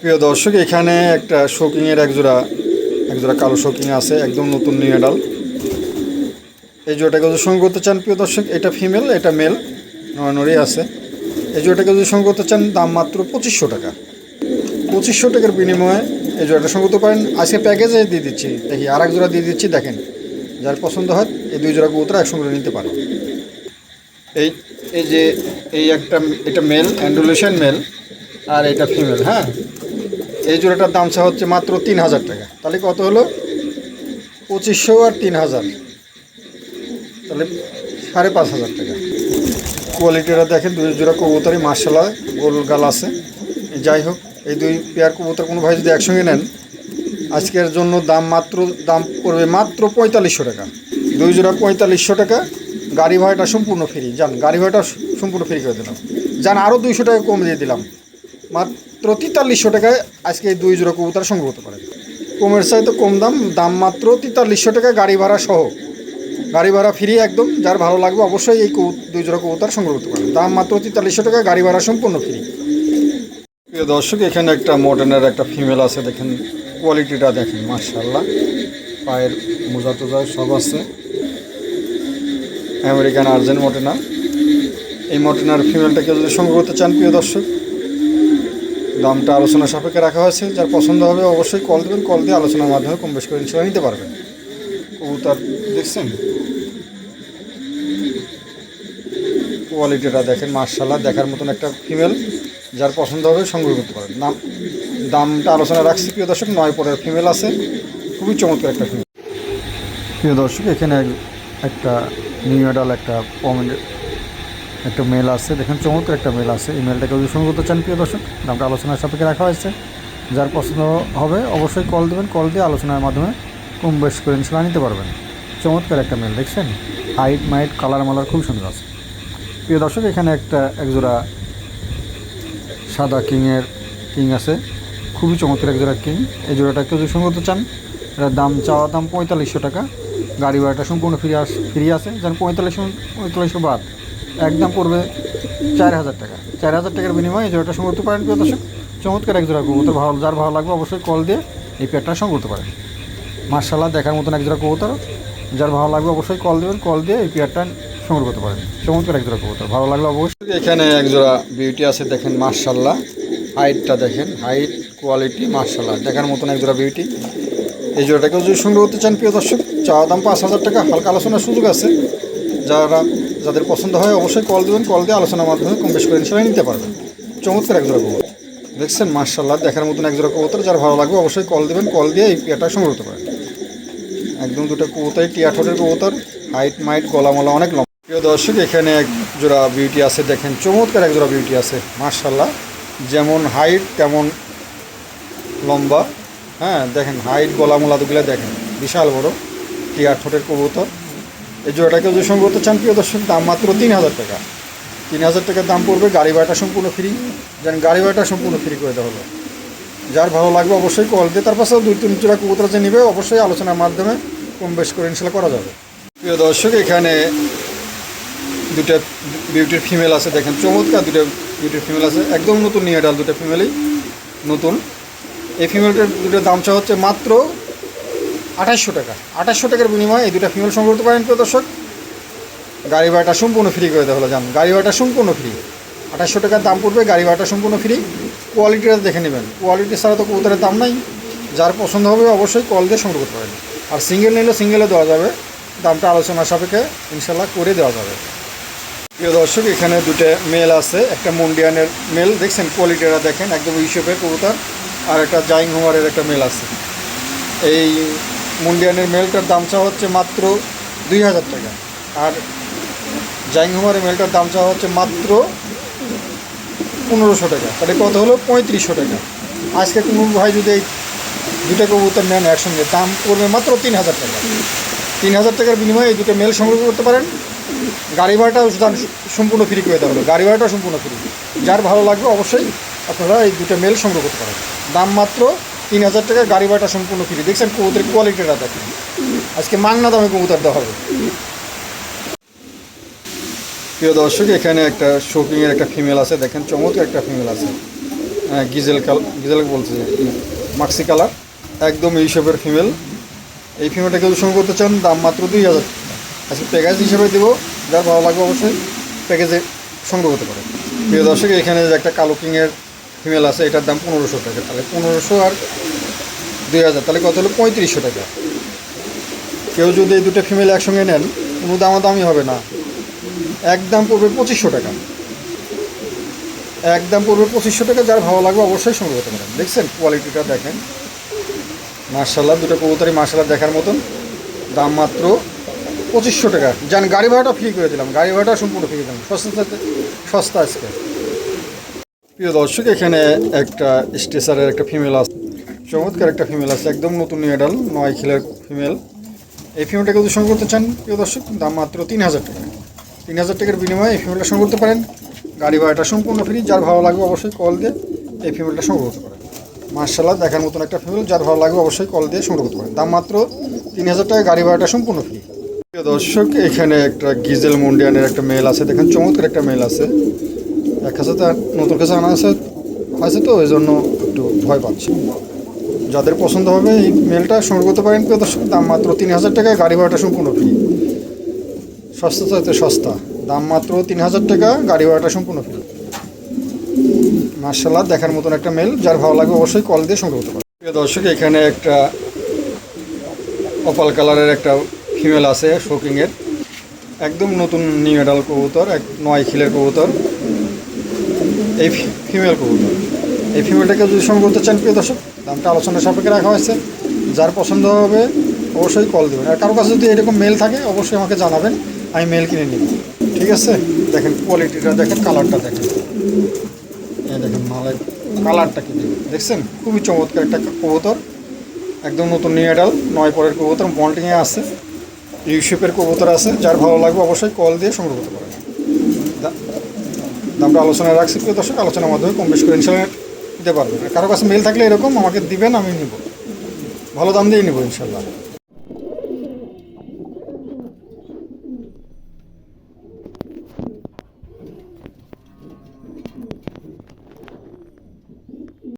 প্রিয় দর্শক, এখানে একটা শোকিংয়ের একজোড়া একজোড়া কালো শোকিং আছে, একদম নতুন নিউ এই জোড়াটাকে যদি সঙ্গে করতে চান, প্রিয় দর্শক, এটা ফিমেল, এটা মেল, নড়ি আছে। এই জোড়াটাকে যদি সঙ্গে করতে চান, দাম মাত্র পঁচিশশো টাকা। পঁচিশশো টাকার বিনিময়ে এই জোড়াটা সঙ্গে করতে পারেন। আজকে প্যাকেজে দিয়ে দিচ্ছি, দেখি আর এক জোড়া দিয়ে দিচ্ছি, দেখেন। যার পছন্দ হয়, এই দুই জোড়া কবুতর একসঙ্গে নিতে পারে এই এই যে, এই একটা, এটা মেল অ্যান্ডুলেশন মেল, আর এটা ফিমেল হ্যাঁ? এই জোড়াটার দাম চা হচ্ছে মাত্র তিন হাজার টাকা। তাহলে কত হলো? পঁচিশশো আর তিন হাজার। তাহলে সাড়ে পাঁচ হাজার টাকা। কোয়ালিটিটা দেখেন, দুই জোড়া কবুতরই মার্শালা গোল গাল আছে। যাই হোক, এই দুই পেয়ার কবুতর কোনো ভাই যদি একসঙ্গে নেন, আজকের জন্য দাম মাত্র, দাম পড়বে মাত্র পঁয়তাল্লিশশো টাকা। দুই জোড়া পঁয়তাল্লিশশো টাকা। গাড়ি ভাড়াটা সম্পূর্ণ ফ্রি যান, গাড়ি ভাড়াটা সম্পূর্ণ ফ্রি করে দিলাম। যান আরও দুইশো টাকা কম দিয়ে দিলাম। মাত্র তেতাল্লিশশো টাকায় আজকে এই দুই জোড়া কবুতর সংগ্রহ করতে পারেন। কমের চাইতে কম দাম দাম মাত্র তেতাল্লিশশো টাকা গাড়ি ভাড়া সহ। গাড়ি ভাড়া ফ্রি একদম, যার ভালো লাগবে অবশ্যই এই দুই জোড়া কবুতর সংগ্রহ করতে পারেন। দাম মাত্র তেতাল্লিশশো টাকা গাড়ি ভাড়া সম্পূর্ণ ফ্রি প্রিয় দর্শক, এখানে একটা মডার্নের একটা ফিমেল আছে, দেখেন কোয়ালিটিটা দেখেন মার্শাল্লাহ পায়ের মোজা টোজা সব আছে। আমেরিকান আর্জেন্ট মডেনা এই মডেনার ফিমেলটাকে যদি সংগ্রহ করতে চান, প্রিয় দর্শক দামটা আলোচনা সাপেক্ষে রাখা হয়েছে। যার পছন্দ হবে অবশ্যই কল দেবেন কল দিয়ে আলোচনার মাধ্যমে কম বেশ করে ইনশাল্লাহ নিতে পারবেন। কবুতর দেখছেন? কোয়ালিটিটা দেখেন মার্শাল্লাহ দেখার মতন একটা ফিমেল যার পছন্দ হবে সংগ্রহ করতে পারেন। দাম, দামটা আলোচনা রাখছি, প্রিয় দর্শক, নয় পরের ফিমেল আছে। খুবই চমৎকার একটা ফিমেল প্রিয় দর্শক, এখানে একটা নিউ একটা পমেন্ট একটা মেল আছে দেখেন চমৎকার একটা মেল আছে এই মেলটাকে যদি সংগ্রহ করতে চান, প্রিয় দর্শক দামটা আলোচনার সাপেক্ষে রাখা হয়েছে। যার পছন্দ হবে, অবশ্যই কল দেবেন। কল দিয়ে আলোচনার মাধ্যমে কম বেশ করে ইনশাল্লাহ নিতে পারবেন। চমৎকার একটা মেল দেখছেন? হাইট মাইট কালার মালার খুব সুন্দর আছে। প্রিয় দর্শক, এখানে একটা একজোড়া সাদা কিংয়ের কিং আছে। খুবই চমৎকার এক জোড়া কিং। এই জোড়াটা কেউ যদি সংগ্রহ করতে চান, এটার দাম চাওয়া দাম পঁয়তাল্লিশশো টাকা। গাড়ি ভাড়াটা সম্পূর্ণ ফ্রি আস, ফ্রি আসে যেন পঁয়তাল্লিশশো পঁয়তাল্লিশশো বাদ। একদম পড়বে চার হাজার টাকা। চার হাজার টাকার বিনিময়ে এই জোড়াটা সংগ্রহ করতে পারেন প্রিয় দর্শক। চমৎকার এক জোড়া কবুতর, ভালো, যার ভালো লাগবে অবশ্যই কল দিয়ে এই পেয়ারটা সংগ্রহ করতে পারেন। মার্শাল্লাহ দেখার মতন এক জোড়া কবুতর। যার ভালো লাগবে অবশ্যই কল দেবেন কল দিয়ে এই পেয়ারটা সংগ্রহ করতে পারেন। চমৎকার এক জোড়া কবুতর, ভালো লাগলে অবশ্যই এখানে এক জোড়া বিউটি আছে, দেখেন মার্শাল্লাহ হাইটটা দেখেন হাইট কোয়ালিটি মার্শাল্লাহ দেখার মতন এক জোড়া বিউটি এই জোড়াটাকেও যদি সংগ্রহ করতে চান প্রিয় দর্শক, চাওয়া দাম পাঁচ হাজার টাকা। হালকা আলোচনার সুযোগ আছে। যারা যাদের পছন্দ হয় অবশ্যই কল দেবেন কল দিয়ে আলোচনার মাধ্যমে কম বেশ করে ইনশাল্লাহ নিতে পারবেন। চমৎকার এক জোড়া কবুতর। দেখছেন মার্শাল্লাহ দেখার মতন এক জোড়া কবুতর, যার ভালো লাগবে অবশ্যই কল দেবেন কল দিয়ে এই পেয়ারটা সংগ্রহ করতে পারেন। একদম দুটো কবুতর টিয়া ঠোঁটের কবুতর হাইট মাইট গলা মলা অনেক লম্বা। প্রিয় দর্শক, এখানে এক জোড়া বিউটি আছে, দেখেন চমৎকার এক জোড়া বিউটি আছে মার্শাল্লাহ যেমন হাইট তেমন লম্বা। হ্যাঁ দেখেন হাইট গলা মোলা দুগুলো দেখেন, বিশাল বড় টিয়া ঠোঁটের কবুতর। এই জোড়াটাকে যদি সংগ্রহ করতে চান, প্রিয় দর্শক, দাম মাত্র তিন হাজার টাকা। তিন হাজার টাকার দাম পড়বে গাড়ি ভাড়াটা সম্পূর্ণ ফ্রি যেন গাড়ি ভাড়াটা সম্পূর্ণ ফ্রি করে দেওয়া হলো। যার ভালো লাগবে অবশ্যই কল দিয়ে, তার পাশে দুই তিন জোড়া কবুতর যে নেবে অবশ্যই আলোচনার মাধ্যমে কম বেশ করে ইনশাল্লাহ করা যাবে। প্রিয় দর্শক, এখানে দুটা বিউটির ফিমেল আছে, দেখেন চমৎকার দুটো বিউটির ফিমেল আছে। একদম নতুন নিয়ে ডাল দুটো ফিমেলই নতুন। এই ফিমেলটার দুটো দাম চা হচ্ছে মাত্র আঠাশশো টাকা। আঠাশশো টাকার বিনিময়ে এই দুটো ফিমেল সংগ্রহ করতে পারেন প্রিয় দর্শক। গাড়ি ভাড়াটা সম্পূর্ণ ফ্রি করে দেওয়া হলো, জান। গাড়ি ভাড়াটা সম্পূর্ণ ফ্রি আঠাশশো টাকার দাম পড়বে গাড়ি ভাড়াটা সম্পূর্ণ ফ্রি কোয়ালিটিটা দেখে নেবেন। কোয়ালিটি ছাড়া তো কবুতরের দাম নাই। যার পছন্দ হবে অবশ্যই কল দিয়ে সংগ্রহ করতে পারেন। আর সিঙ্গেল নিলে সিঙ্গেলে দেওয়া যাবে। দামটা আলোচনার সাপেক্ষে ইনশাল্লাহ করে দেওয়া যাবে। প্রিয় দর্শক, এখানে দুটো মেল আছে। একটা মুন্ডিয়ানের মেল দেখছেন? কোয়ালিটিটা দেখেন। একদম হিসেবে কবুতর। আর একটা জাইং হোমারের একটা মেল আছে। এই মুন্ডিয়ানের মেলটার দাম চাওয়া হচ্ছে মাত্র দুই হাজার টাকা। আর জাইং হোমারের মেলটার দাম চাওয়া হচ্ছে মাত্র পনেরোশো টাকা। তাহলে কত হলো? পঁয়ত্রিশশো টাকা। আজকে কোনো ভাই যদি এই দুটো কবুতর নেন একসঙ্গে, দাম পড়বে মাত্র তিন হাজার টাকা। তিন হাজার টাকার বিনিময়ে এই দুটো মেল সংগ্রহ করতে পারেন। গাড়ি ভাড়াটাও সম্পূর্ণ ফ্রি করে দেওয়া হলো। গাড়ি ভাড়াটাও সম্পূর্ণ ফ্রি যার ভালো লাগবে অবশ্যই আপনারা এই দুটো মেল সংগ্রহ করতে পারেন। দাম মাত্র তিন হাজার টাকা গাড়ি ভাড়াটা সম্পূর্ণ ফ্রি দেখছেন কবুতরের কোয়ালিটিটা দেখেন। আজকে মাংনা দামে কবুতর দেওয়া হবে। প্রিয় দর্শক, এখানে একটা শোকিংয়ের একটা ফিমেল আছে। দেখেন, চমৎকার একটা ফিমেল আছে। গিজেল কাল গিজেল বলছে মাক্সি কালার একদম এই শেপের ফিমেল এই ফিমেলটা কেউ সংগ্রহ করতে চান, দাম মাত্র দুই হাজার আজকে প্যাকেজ হিসেবে দেবো। যার ভালো লাগবে অবশ্যই প্যাকেজে সংগ্রহ করতে পারে প্রিয় দর্শক, এখানে একটা কালো কিংয়ের ফিমেল আছে, এটার দাম পনেরোশো টাকা। তাহলে পনেরোশো আর দুই হাজার, তাহলে কত হলো? পঁয়ত্রিশশো টাকা। কেউ যদি এই দুটো ফিমেল একসঙ্গে নেন, কোনো দামাদামি হবে না। একদম পড়বে পঁচিশশো টাকা। একদম পড়বে পঁচিশশো টাকা, যার ভালো লাগবে অবশ্যই সংগ্রহ করতে পারেন। দেখছেন কোয়ালিটিটা দেখেন। মার্শাল্লাহ দুটো কবুতরই মার্শাল্লাহ দেখার মতন। দাম মাত্র পঁচিশশো টাকা। যান গাড়ি ভাড়াটা ফ্রি করে দিলাম। গাড়ি ভাড়াটা সম্পূর্ণ ফ্রি দিলাম। সস্তা সস্তা আজকে। প্রিয় দর্শক, এখানে একটা স্টেসারের একটা ফিমেল আছে। চমৎকার একটা ফিমেল আছে, একদম নতুন এডাল নয় খিলের ফিমেল এই ফিমেলটাকে যদি সংগ্রহ করতে চান, প্রিয় দর্শক, দাম মাত্র তিন হাজার টাকা। তিন হাজার টাকার বিনিময়ে এই ফিমেলটা সংগ্রহ করতে পারেন। গাড়ি ভাড়াটা সম্পূর্ণ ফ্রি যার ভালো লাগবে অবশ্যই কল দিয়ে এই ফিমেলটা সংগ্রহ করতে পারেন। মার্শাল্লাহ দেখার মতন একটা ফিমেল যার ভালো লাগবে অবশ্যই কল দিয়ে সংগ্রহ করতে পারেন। দাম মাত্র তিন হাজার টাকা, গাড়ি ভাড়াটা সম্পূর্ণ ফ্রি প্রিয় দর্শক, এখানে একটা গিজেল মুন্ডিয়ানের একটা মেল আছে। দেখেন, চমৎকার একটা মেল আছে। এক কাছে তো নতুন কাছে আনা আছে আছে তো ওই জন্য একটু ভয় পাচ্ছি। যাদের পছন্দ হবে এই মেলটা সংগ্রহ করতে পারেন, প্রিয় দাম মাত্র তিন হাজার টাকায় গাড়ি ভাড়াটা সম্পূর্ণ ফ্রি সস্তা চাইতে সস্তা, দাম মাত্র তিন হাজার টাকা, গাড়ি ভাড়াটা সম্পূর্ণ ফ্রি মার্শাল্লাহ, দেখার মতন একটা মেল যার ভালো লাগবে অবশ্যই কল দিয়ে সংগ্রহ করতে পারেন। প্রিয় দর্শক, এখানে একটা অপাল কালারের একটা ফিমেল আছে শোকিংয়ের একদম নতুন নিউ এডাল কবুতর, এক নয় খিলের কবুতর। এই ফিমেল কবুতর এই ফিমেলটাকে যদি সংগ্রহ করতে চান, প্রিয় দর্শক, দামটা আলোচনা সাপেক্ষে রাখা হয়েছে। যার পছন্দ হবে, অবশ্যই কল দেবেন। আর কারও কাছে যদি এরকম মেল থাকে, অবশ্যই আমাকে জানাবেন। আমি মেল কিনে নিব। ঠিক আছে? দেখেন কোয়ালিটিটা দেখেন কালারটা দেখেন। দেখেন মালের কালারটা কি দেখছেন? খুবই চমৎকার একটা কবুতর। একদম নতুন এডাল নয় পরের কবুতর মল্টিংয়ে আছে। ইউশেপের কবুতর আছে। যার ভালো লাগবে, অবশ্যই কল দিয়ে সংগ্রহ করতে পারেন। দামটা আলোচনা রাখছি, প্রিয় দর্শক, আলোচনার মাধ্যমে কম বেশ করে ইনশাল্লাহ দিতে পারবেন কারও কাছে মেল থাকলে এরকম আমাকে দিবেন, আমি নিব। ভালো দাম দিয়ে নিব ইনশাল্লাহ।